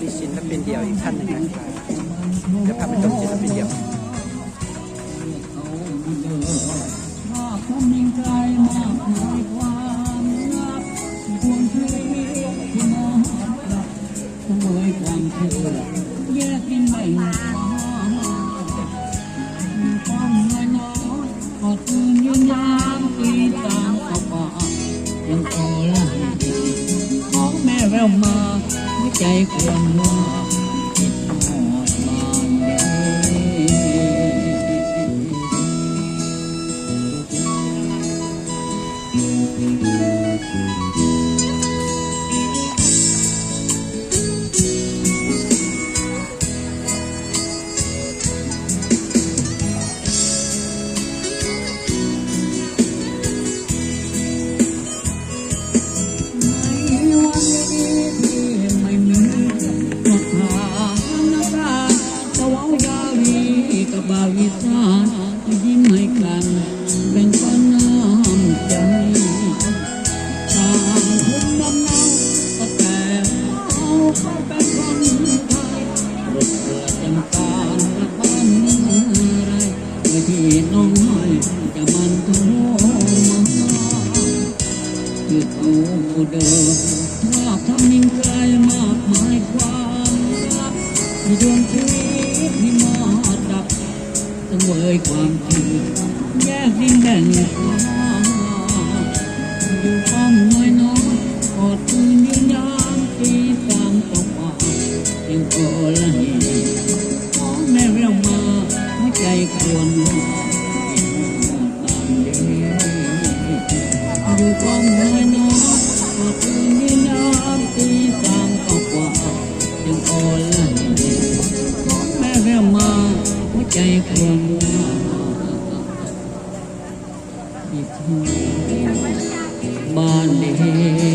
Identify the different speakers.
Speaker 1: มีศิลปินเดี่ยวอีกท่านหนึ่งนะครับเดี๋ยวพาไปชมศิลปินเดี่ยว
Speaker 2: ภาพความยิ่งใหญ่มากมายความรักดวงเทที่มองรักเสมอความเชื่อแยกดินแบ่ความน้อยน้อยกอดคืนยืนยามปีตามเขาป่ยังคงไล่ของแม่แววมาหัว ใจควงว่าคิดทอดบานเด้ใบาวิสานยิ้มให้กันเป็นปันน้ำใจต่างคนดำน้ำก็แต่เอาเขาเป็นคนไทยรถเรือจำการกลับบ้านเมื่อไรเมื่อที่น้องให้จะมันโทรมาคือเขาเดิมภาพทำนิ่งกายมากมายความรักดวงชีวิตที่ ต้องเวยความคิดแยกดินแบ่งความอยู่ห้องน้อยน้อยกอดคืนยืนยามปีตามตกว่ายังโอละเหขอแม่เรียวมาหัวใจควรว่ตามเดียวอยู่กอง ใจความว่าอีกทีบ้านเด็